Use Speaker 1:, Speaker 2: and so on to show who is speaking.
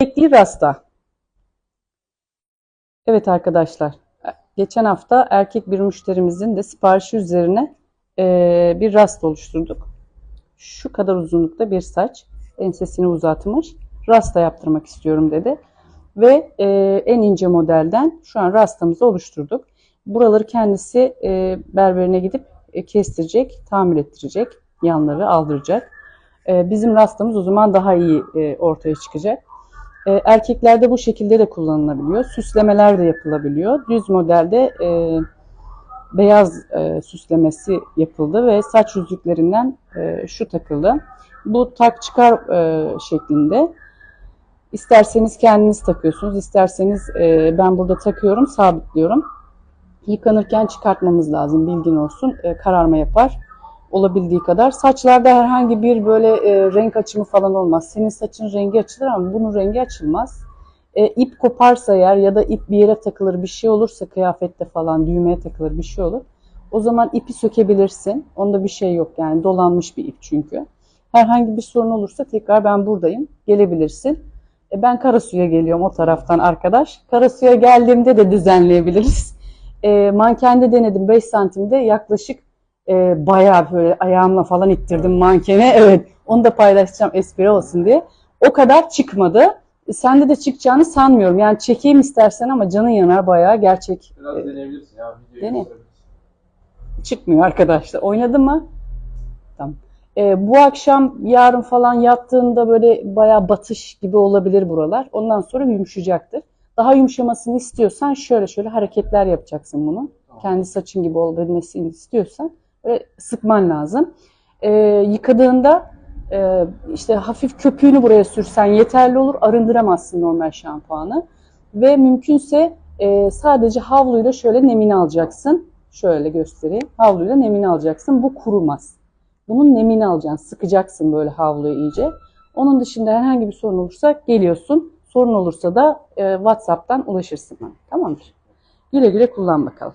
Speaker 1: Bekli rasta. Evet arkadaşlar, geçen hafta erkek bir müşterimizin de siparişi üzerine eee, bir rast oluşturduk. Şu kadar uzunlukta bir saç, ensesini uzatmış, rasta yaptırmak istiyorum dedi. Ve eee, en ince modelden şu an rastamızı oluşturduk. Buraları kendisi eee, berberine gidip e, kestirecek, tamir ettirecek, yanları aldıracak. Bizim rastamız o zaman daha iyi e, ortaya çıkacak. E, erkeklerde bu şekilde de kullanılabiliyor. Süslemeler de yapılabiliyor. Düz modelde e, beyaz e, süslemesi yapıldı ve saç yüzüklerinden e, şu takıldı. Bu tak çıkar e, şeklinde. İsterseniz kendiniz takıyorsunuz, isterseniz e, ben burada takıyorum, sabitliyorum. Yıkanırken çıkartmamız lazım, bilgin olsun. E, kararma yapar olabildiği kadar. Saçlarda herhangi bir böyle e, renk açımı falan olmaz. Senin saçın rengi açılır ama bunun rengi açılmaz. E, ip koparsa eğer ya da ip bir yere takılır bir şey olursa kıyafette falan düğmeye takılır bir şey olur. O zaman ipi sökebilirsin. Onda bir şey yok yani dolanmış bir ip çünkü. Herhangi bir sorun olursa tekrar ben buradayım. Gelebilirsin. E, ben Karasu'ya geliyorum o taraftan arkadaş. Karasu'ya geldiğimde de düzenleyebiliriz. E, mankende denedim 5 santimde yaklaşık e, bayağı böyle ayağımla falan ittirdim mankene. Evet onu da paylaşacağım espri olsun diye. O kadar çıkmadı. E, Sende de çıkacağını sanmıyorum. Yani çekeyim istersen ama canın yanar bayağı gerçek.
Speaker 2: Biraz
Speaker 1: e,
Speaker 2: deneyebilirsin ya.
Speaker 1: dene. çıkmıyor arkadaşlar. Oynadı mı? Tamam. E, bu akşam yarın falan yattığında böyle bayağı batış gibi olabilir buralar. Ondan sonra yumuşayacaktır. Daha yumuşamasını istiyorsan şöyle şöyle hareketler yapacaksın bunu. Kendi saçın gibi olabilmesini istiyorsan böyle sıkman lazım. E, yıkadığında e, işte hafif köpüğünü buraya sürsen yeterli olur. Arındıramazsın normal şampuanı. Ve mümkünse e, sadece havluyla şöyle nemini alacaksın. Şöyle göstereyim. Havluyla nemini alacaksın. Bu kurumaz. Bunun nemini alacaksın. Sıkacaksın böyle havluyu iyice. Onun dışında herhangi bir sorun olursa geliyorsun. Sorun olursa da e, WhatsApp'tan ulaşırsın. Tamamdır. Güle güle kullan bakalım.